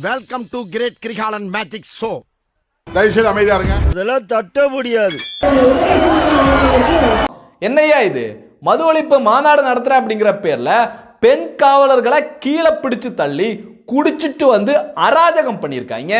Welcome to great Kirikalan magic show தயவுசெய்து அமைதியா இருங்க. அதெல்லாம் தட்ட முடியாது. என்னய்யா இது? மது ஒழிப்பு மாநாடு நடத்துற அப்படிங்கிற பேர்ல பெண் காவலர்களை கீழே பிடிச்சு தள்ளி குடிச்சிட்டு வந்து அராஜகம் பண்ணியிருக்காங்க.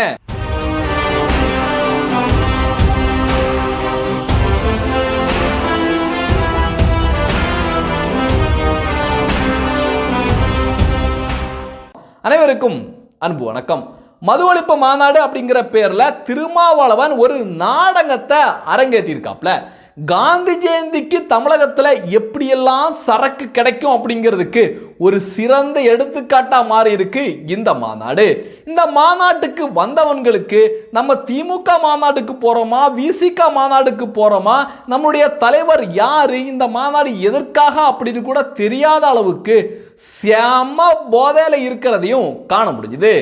அனைவருக்கும் அன்பு வணக்கம். மது ஒழிப்பு மாநாடு அப்படிங்கிற பேரில் திருமாவளவன் ஒரு நாடகத்தை அரங்கேற்றியிருக்காப்ல காந்தி ஜெயந்திக்கு தமிழகத்துல எப்படியெல்லாம் சரக்கு கிடைக்கும் அப்படிங்கிறதுக்கு ஒரு சிறந்த எடுத்துக்காட்டா மாறி இருக்கு இந்த மாநாடு. இந்த மாநாட்டுக்கு வந்தவன்களுக்கு நம்ம திமுக மாநாட்டுக்கு போறோமா விசிக மாநாடுக்கு போறோமா நம்முடைய தலைவர் யாரு இந்த மாநாடு எதற்காக அப்படின்னு கூட தெரியாத அளவுக்கு செம போதையில இருக்கிறதையும் காண முடிஞ்சுது.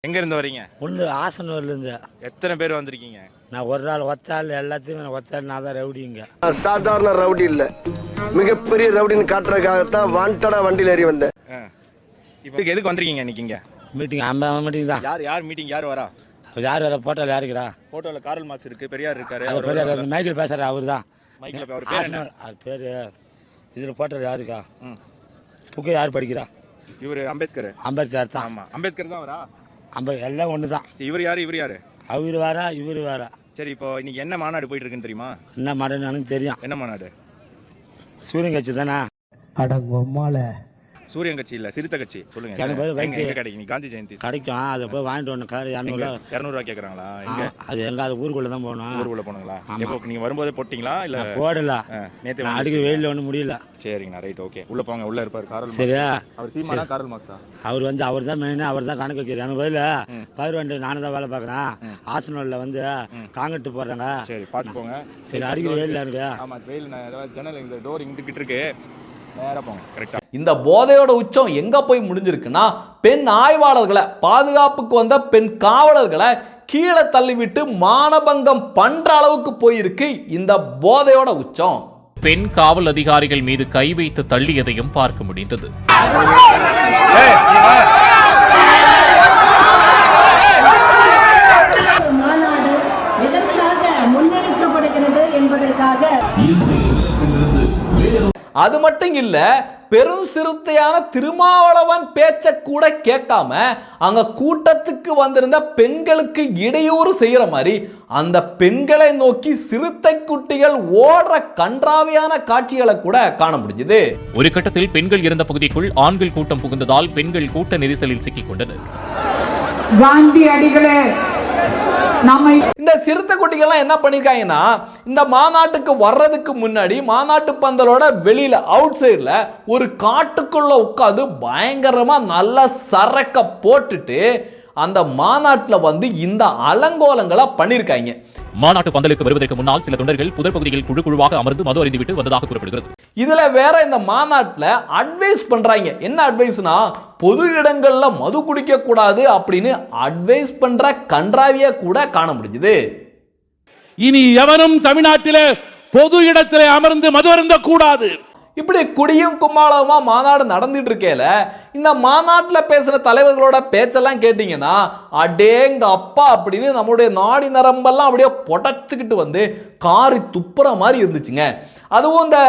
எங்க இருந்து வரீங்க? ஒன்று ஆசனூர்லேருந்து எத்தனை பேர் வந்திருக்கீங்க? நான் ஒரு நாள் ஒத்தாள் எல்லாத்தையும் ஒத்தாள் நான் தான் ரவுடிங்க. சாதாரண ரவுடி இல்ல. மிகப்பெரிய ரவுடின்னு காட்டுறதுக்காகத்தான் வாண்டடா வண்டியில் ஏறி வந்தேன். இப்போ எதுக்கு வந்திருக்கீங்க இன்னைக்கு மீட்டிங் ஐம்பது மீட்டிங் தான். யார் யார் மீட்டிங் யார் வரா? யார் யாரை போட்டால் யாருக்கிறா போட்டோல காரல் மார்க்ஸ் இருக்கு பெரியார் இருக்காரு அவர் பேர் வராரு. அந்த மைக்கேல் பேசுகிற அவர் தான் போய் அவர் பேர் அது பேர் இதில் போட்டது யாருக்கா? ம். புக்கு யார் படிக்கிறா? இவர் அம்பேத்கர். அம்பேத்கர் தான். ஆமா அம்பேத்கர் தான் வரா அம்ப எல்லாம் ஒன்று தான் இவர் யாரு இவர் யாரு? அவர் வேற இவர் வேற சரி இப்போ இன்னைக்கு என்ன மாநாடு போயிட்டு இருக்குன்னு தெரியுமா? என்ன மாடன்னு எனக்கு தெரியும். என்ன மாநாடு? சூரியன் கட்சி தானே? சூரியன் கட்சி இல்ல சிறுத்தை கட்சி. சொல்லுங்க. எனக்கு எங்க- கிடைக்கும்? நீ காந்தி ஜெயந்தி. கிடைக்கும். அதை போய் வாங்கிட்டு வரணும். கார் இரநூறுவா இரநூறுவா கேக்குறாங்களா? எங்க? அது எங்க? அது ஊருக்குள்ளே தான் போகணும். ஊருக்குள்ள போனீங்களா. எப்போ நீங்க வரும்போதே போட்டீங்களா? இல்ல போடல. வந்து- அடிக்கிற வெயிலில் ஒன்றும் முடியல. சரிங்கண்ணா ரைட் ஓகே. உள்ள போங்க உள்ள இருப்பாரு. காரல். சரியா? அவர் சீமானா காரல் மார்க்ஸா? அவர் வந்து அவர் தான் மெயின் அவர் தான் கணக்கு வைக்கிறார். எனக்கு பதில் பயிர் வண்டி நானும் தான் வேலை பார்க்குறேன். ஆசனூரில் வந்து காங்கிட்டு போடுறாங்க. சரி பாத்து போங்க. சரி அடிக்கிற வெயிலில் எனக்கு ஆமா வெயில் நான் ஏதாவது ஜன்னல் இந்த டோர் இங்கிட்டு இருக்கு. நேரா போங்க. கரெக்டா இந்த போதையோட உச்சம் எங்க போய் முடிஞ்சிருக்குன்னா பெண் ஆய்வாளர்களை பாதுகாப்புக்கு வந்த பெண் காவலர்களை கீழே தள்ளிவிட்டு மானபங்கம் பண்ற அளவுக்கு போயிருக்கு இந்த போதையோட உச்சம். பெண் காவல் அதிகாரிகள் மீது கை வைத்து தள்ளியதையும் பார்க்க முடிந்தது. மாநாடு எதற்காக முன்னெடுக்கப்படுகிறது என்பதற்காக அது மட்டும் இல்ல பெரும் சிறுத்தையான திருமாவளவன் பேச்ச கூட கேட்காம அங்க கூட்டத்துக்கு வந்திருந்த பெண்களுக்கு இடையூறு செய்யற மாதிரி அந்த பெண்களை நோக்கி சிறுத்தை குட்டிகள் ஓடுற கன்றாவியான காட்சிகளை கூட காண முடிஞ்சுது. ஒரு கட்டத்தில் பெண்கள் இருந்த பகுதிக்குள் ஆண்கள் கூட்டம் புகுந்ததால் பெண்கள் கூட்ட நெரிசலில் சிக்கிக் கொண்டனர். காந்தி அடிகளே! நம்மை இந்த சிறுத்தை குட்டிகள்லாம் என்ன பண்ணிருக்காங்கன்னா இந்த மாநாட்டுக்கு வர்றதுக்கு முன்னாடி மாநாட்டு பந்தலோட வெளியில அவுட் சைடில் ஒரு காட்டுக்குள்ள உட்காந்து பயங்கரமா நல்ல சரக்க போட்டுட்டு அந்த மாநாட்டில் வந்து இந்த அலங்கோலங்களை பண்ணியிருக்காங்க மாநாட்டு பந்தலுக்கு வருவதற்கு முன்னால் சில தொண்டர்கள் புதர் பகுதியில் குழு குழுவாக அமர்ந்து மது அறிந்துவிட்டு வந்ததாக கூறப்படுகிறது. இதுல வேற இந்த மாநாட்டில் அட்வைஸ் பண்றாங்க. என்ன அட்வைஸ்னா பொது இடங்கள்ல மது குடிக்க கூடாது அப்படின்னு அட்வைஸ் பண்ற கன்றாவிய கூட காண முடிஞ்சுது. இனி எவனும் தமிழ்நாட்டிலே பொது இடத்திலே அமர்ந்து மது அருந்த கூடாது இப்படி குடியும் கும்மாளமா மாநாடு நடந்துட்டு இருக்கேல இந்த மாநாட்டில் பேசுகிற தலைவர்களோட பேச்செல்லாம் கேட்டிங்கன்னா அடேங்க அப்பா அப்படின்னு நம்மளுடைய நாடி நரம்பெல்லாம் அப்படியே புடச்சிக்கிட்டு வந்து காரி துப்புற மாதிரி இருந்துச்சுங்க. அதுவும் இந்த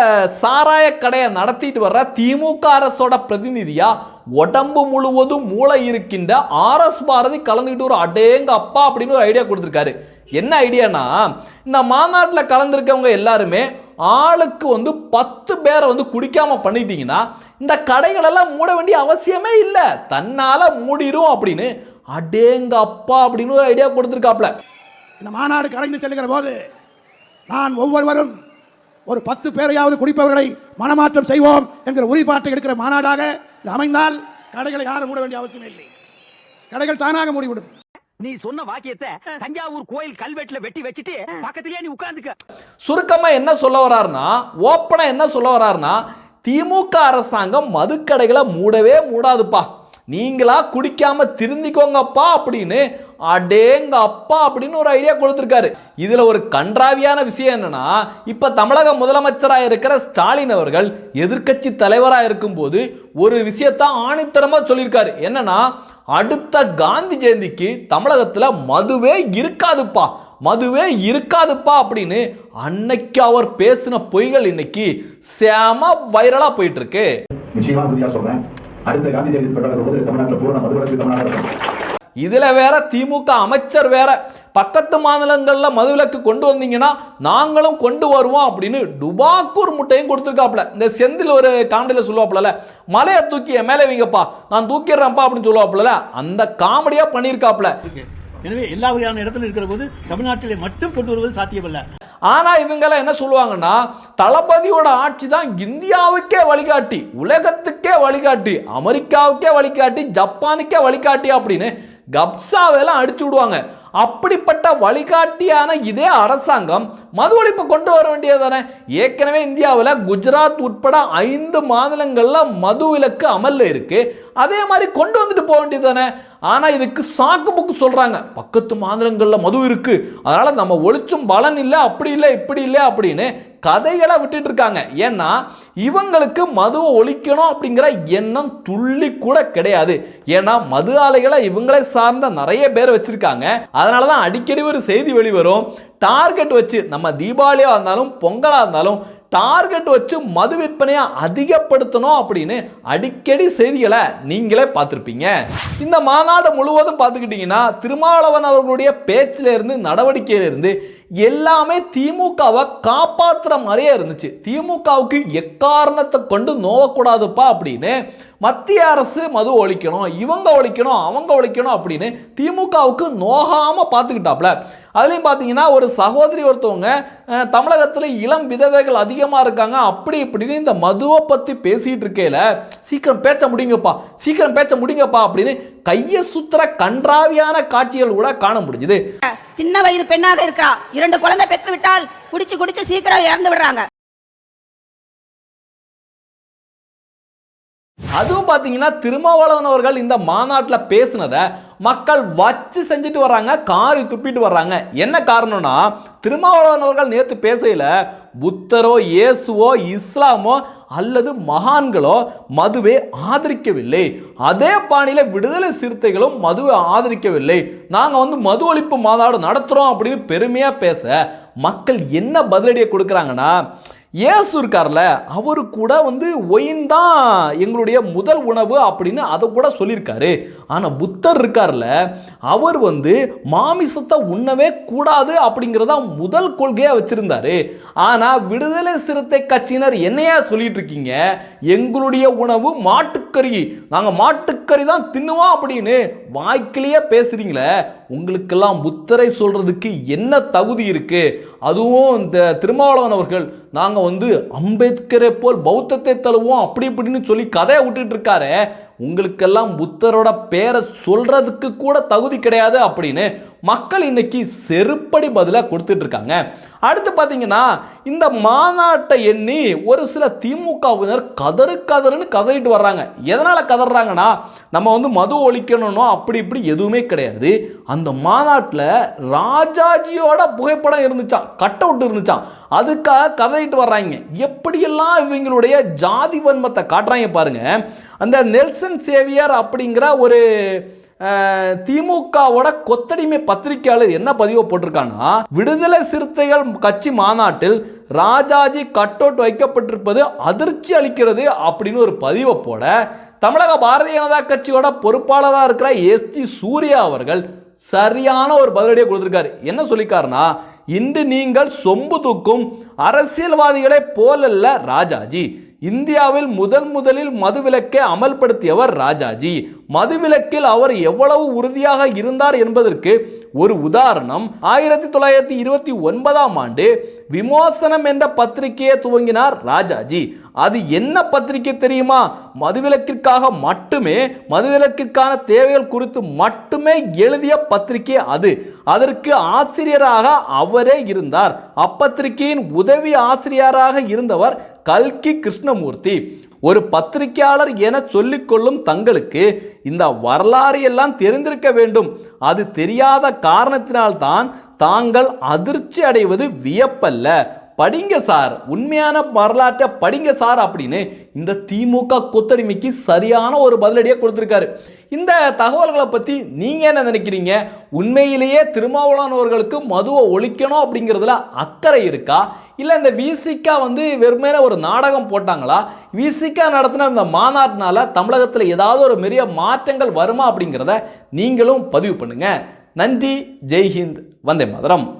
சாராய கடையை நடத்திட்டு வர்ற திமுக அரசோட பிரதிநிதியா உடம்பு முழுவதும் மூளை இருக்கின்ற ஆர்எஸ் பாரதி கலந்துக்கிட்டு ஒரு அடேங்க அப்பா அப்படின்னு ஒரு ஐடியா கொடுத்துருக்காரு. என்ன ஐடியானா இந்த மாநாட்டில் கலந்துருக்கவங்க எல்லாருமே ஆளுக்கு வந்து பத்து பேரை வந்து குடிக்காமல் பண்ணிட்டீங்கன்னா இந்த கடைகளெல்லாம் மூட வேண்டிய அவசியமே இல்லை. தன்னால் மூடிடும் அப்படின்னு அடேங்க அப்பா அப்படின்னு ஒரு ஐடியா கொடுத்துருக்காப்ல. இந்த மாநாடு கலைந்து செல்லுகிற போது நான் ஒவ்வொருவரும் ஒரு பத்து பேரையாவது குடிப்பவர்களை மனமாற்றம் செய்வோம் என்கிற உறுதிப்பாட்டை எடுக்கிற மாநாடாக இது அமைந்தால் கடைகளை யாரும் மூட வேண்டிய அவசியம் இல்லை. கடைகள் தானாக மூடிவிடும். நீ சொன்ன வாக்கியத்தை தஞ்சாவூர் கோயில் கல்வெட்டுல வெட்டி வச்சுட்டு பக்கத்திலேயே நீ உட்கார்ந்துக்க. சுருக்கமாக என்ன சொல்ல வர்றாருன்னா ஓப்பனாக என்ன சொல்ல வர்றாருன்னா திமுக அரசாங்கம் மதுக்கடைகளை மூடவே மூடாதுப்பா. நீங்களா குடிக்காம திருந்திக்கோங்கப்பா அப்படின்னு அடேங்க அப்பா அப்படின்னு ஒரு ஐடியா கொடுத்துருக்காரு. இதுல ஒரு கன்றாவியான விஷயம் என்னன்னா இப்ப தமிழக முதலமைச்சராக இருக்கிற ஸ்டாலின் அவர்கள் எதிர்க்கட்சி தலைவராக இருக்கும்போது ஒரு விஷயத்த ஆணித்தரமா சொல்லியிருக்காரு. என்னன்னா அடுத்த காந்தி ஜெயந்திக்கு தமிழகத்துல மதுவே இருக்காதுப்பா மதுவே இருக்காதுப்பா அப்படின்னு அன்னைக்கு அவர் பேசின பொய்கள் இன்னைக்கு சேம வைரலா போயிட்டு இருக்கு. நிச்சயமா சொல்றேன். அடுத்த காந்தி ஜெயந்தி கொண்டாடுற போது தமிழ்நாட்டில் பூரண மதுவிலக்கு தமிழ்நாடு இதுல வேற திமுக அமைச்சர் வேற பக்கத்து மாநிலங்கள்ல மதுவிலக்கு கொண்டு வந்தீங்கன்னா நாங்களும் கொண்டு வருவோம் அப்படின்னு டுபாக்கூர் முட்டையும் கொடுத்துருக்காப்ல இந்த செந்தில் ஒரு காமெடியில சொல்லுவாப்ல மலையை தூக்கி மேலே வைங்கப்பா நான் தூக்கிடுறேன்ப்பா அப்படின்னு சொல்லுவாப்ல அந்த காமெடியா பண்ணியிருக்காப்ல எனவே எல்லா வகையான இடத்துல இருக்கிற போது தமிழ்நாட்டிலே மட்டும் கொண்டு வருவது சாத்தியமல்ல. ஆனா இவங்கெல்லாம் என்ன சொல்லுவாங்கன்னா தளபதியோட ஆட்சி தான் இந்தியாவுக்கே வழிகாட்டி உலகத்துக்கே வழிகாட்டி அமெரிக்காவுக்கே வழிகாட்டி ஜப்பானுக்கே வழிகாட்டி அப்படின்னு கப்சாவெல்லாம் அடிச்சு விடுவாங்க. அப்படிப்பட்ட வழிகாட்டியான இதே அரசாங்கம் மது ஒழிப்பு கொண்டு வர வேண்டியது தானே ஏற்கனவே இந்தியாவில் குஜராத் உட்பட ஐந்து மாநிலங்களில் மது விலக்கு அமல்ல இருக்கு. அதே மாதிரி கொண்டு வந்துட்டு போக வேண்டியது தானே ஆனால் இதுக்கு சாக்கு புக்கு சொல்கிறாங்க பக்கத்து மாநிலங்களில் மது இருக்கு. அதனால் நம்ம ஒழிச்சும் பலன் இல்லை அப்படி இல்லை இப்படி இல்லை அப்படின்னு கதைகளை விட்டுட்டு இருக்காங்க. ஏன்னா இவங்களுக்கு மதுவை ஒழிக்கணும் அப்படிங்கிற எண்ணம் துள்ளி கூட கிடையாது. ஏன்னா மது ஆலைகளை இவங்களை சார்ந்த நிறைய பேர் வச்சிருக்காங்க. அதனால தான் அடிக்கடி ஒரு செய்தி வெளிவரும். டார்கெட் வச்சு நம்ம தீபாவளியாக இருந்தாலும் பொங்கலாக இருந்தாலும் டார்கெட் வச்சு மது விற்பனையை அதிகப்படுத்தணும் அப்படின்னு அடிக்கடி செய்திகளை நீங்களே பார்த்துருப்பீங்க. இந்த மாநாடு முழுவதும் பார்த்துக்கிட்டிங்கன்னா திருமாவளவன் அவர்களுடைய பேச்சிலேருந்து நடவடிக்கையிலேருந்து எல்லாமே திமுகவை காப்பாற்றுற மாதிரியே இருந்துச்சு. திமுகவுக்கு எக்காரணத்தை கொண்டு நோவக்கூடாதுப்பா அப்படின்னு மத்திய அரசு மது ஒழிக்கணும் இவங்க ஒழிக்கணும் அவங்க ஒழிக்கணும் அப்படின்னு திமுகவுக்கு நோகாமல் பார்த்துக்கிட்டாப்ல அதுலேயும் பார்த்தீங்கன்னா ஒரு சகோதரி ஒருத்தவங்க தமிழகத்தில் இளம் விதவைகள் அதிகமாக இருக்காங்க. அப்படி இப்படின்னு இந்த மதுவை பற்றி பேசிகிட்டு இருக்கையில் சீக்கிரம் பேச்ச முடிங்கப்பா சீக்கிரம் பேச்ச முடிங்கப்பா அப்படின்னு கையை சுற்றுற கன்றாவியான காட்சிகள் கூட காண முடிஞ்சுது. சின்ன வயது பெண்ணாக இருக்கா? இரண்டு குழந்தை பெற்று விட்டால் குடிச்சு குடிச்சு சீக்கிரம் இறந்து விடுறாங்க. அதுவும் பார்த்தீங்கன்னா திருமாவளவன் அவர்கள் இந்த மாநாட்டில் பேசினதை மக்கள் வச்சு செஞ்சுட்டு வர்றாங்க காரி துப்பிட்டு வர்றாங்க. என்ன காரணம்னா திருமாவளவன் அவர்கள் நேற்று பேசையில் புத்தரோ இயேசுவோ இஸ்லாமோ அல்லது மகான்களோ மதுவை ஆதரிக்கவில்லை. அதே பாணியில் விடுதலை சிறுத்தைகளும் மதுவை ஆதரிக்கவில்லை. நாங்கள் வந்து மது ஒழிப்பு மாநாடு நடத்துகிறோம் அப்படின்னு பெருமையாக பேச மக்கள் என்ன பதிலடியை கொடுக்குறாங்கன்னா இயேசு இருக்கார்ல அவரு கூட வந்து ஒயின் தான் எங்களுடைய முதல் உணவு அப்படின்னு அதை கூட சொல்லியிருக்காரு. ஆனால் புத்தர் இருக்கார்ல அவர் வந்து மாமிசத்தை உண்ணவே கூடாது அப்படிங்கிறத முதல் கொள்கையாக வச்சிருந்தாரு. ஆனால் விடுதலை சிறுத்தை கட்சியினர் என்னையா சொல்லிட்டு இருக்கீங்க எங்களுடைய உணவு மாட்டுக்கறி. நாங்கள் மாட்டுக்கறி தான் தின்னுவோம் அப்படின்னு வாய்க்கிலேயே பேசுறீங்களே உங்களுக்கெல்லாம் புத்தரை சொல்றதுக்கு என்ன தகுதி இருக்கு? அதுவும் இந்த திருமாவளவன் அவர்கள் நாங்கள் வந்து அம்பேத்கரை போல் பௌத்தத்தை தழுவோம் அப்படி இப்படின்னு சொல்லி கதையை விட்டுட்டு இருக்காரு உங்களுக்கெல்லாம் புத்தரோட பேரை சொல்றதுக்கு கூட தகுதி கிடையாது அப்படின்னு மக்கள் இன்னைக்கு செருப்படி பதிலாக கொடுத்துட்டு இருக்காங்க. அடுத்து பார்த்தீங்கன்னா இந்த மாநாட்டை எண்ணி ஒரு சில திமுகவினர் கதறு கதறுன்னு கதறிட்டு வர்றாங்க. எதனால் கதறாங்கன்னா நம்ம வந்து மது ஒழிக்கணும்னோ அப்படி இப்படி எதுவுமே கிடையாது. அந்த மாநாட்டில் ராஜாஜியோட புகைப்படம் இருந்துச்சான் கட் அவுட் இருந்துச்சான் அதுக்காக கதறிட்டு வர்றாங்க. எப்படியெல்லாம் இவங்களுடைய ஜாதி வன்மத்தை காட்டுறாங்க பாருங்க. அந்த நெல்சன் சேவியர் அப்படிங்கிற ஒரு திமுகவோட கொத்தடிமை பத்திரிகையாளர் என்ன பதிவு போட்டிருக்கான்னா விடுதலை சிறுத்தைகள் கட்சி மாநாட்டில் ராஜாஜி கட் அவுட் வைக்கப்பட்டிருப்பது அதிர்ச்சி அளிக்கிறது அப்படின்னு ஒரு பதிவை போட தமிழக பாரதிய ஜனதா கட்சியோட பொறுப்பாளராக இருக்கிற எஸ் ஜி சூர்யா அவர்கள் சரியான ஒரு பதிலடியை கொடுத்துருக்காரு. என்ன சொல்லிக்காருன்னா இன்று நீங்கள் சொம்பு தூக்கும் அரசியல்வாதிகளை போலல்ல ராஜாஜி. இந்தியாவில் முதன் முதலில் மதுவிலக்கை அமல்படுத்தியவர் ராஜாஜி. மதுவிலக்கில் அவர் எவ்வளவு உறுதியாக இருந்தார் என்பதற்கு ஒரு உதாரணம். ஆயிரத்தி தொள்ளாயிரத்தி இருபத்தி ஒன்பதாம் ஆண்டு விமோசனம் என்ற பத்திரிகையை துவங்கினார் ராஜாஜி. அது என்ன பத்திரிகை தெரியுமா? மதுவிலக்கிற்காக மட்டுமே மதுவிலக்கிற்கான தேவைகள் குறித்து மட்டுமே எழுதிய பத்திரிகை அது. அதற்கு ஆசிரியராக அவரே இருந்தார். அப்பத்திரிகையின் உதவி ஆசிரியராக இருந்தவர் கல்கி கிருஷ்ணமூர்த்தி. ஒரு பத்திரிகையாளர் என சொல்லிக்கொள்ளும் தங்களுக்கு இந்த வரலாறு எல்லாம் தெரிந்திருக்க வேண்டும். அது தெரியாத காரணத்தினால்தான் தாங்கள் அதிர்ச்சி அடைவது வியப்பல்ல. படிங்க சார். உண்மையான வரலாற்றை படிங்க சார் அப்படின்னு இந்த திமுக கொத்தடிமைக்கு சரியான ஒரு பதிலடியை கொடுத்துருக்காரு. இந்த தகவல்களை பற்றி நீங்கள் என்ன நினைக்கிறீங்க? உண்மையிலேயே திருமாவளவர்களுக்கு மதுவை ஒழிக்கணும் அப்படிங்கிறதுல அக்கறை இருக்கா? இல்லை இந்த விசிகா வந்து வெறுமையான ஒரு நாடகம் போட்டாங்களா? விசிகா நடத்தின இந்த மாநாட்டினால தமிழகத்தில் ஏதாவது ஒரு பெரிய மாற்றங்கள் வருமா அப்படிங்கிறத நீங்களும் பதிவு பண்ணுங்க. நன்றி. ஜெய்ஹிந்த். வந்தே மதுரம்.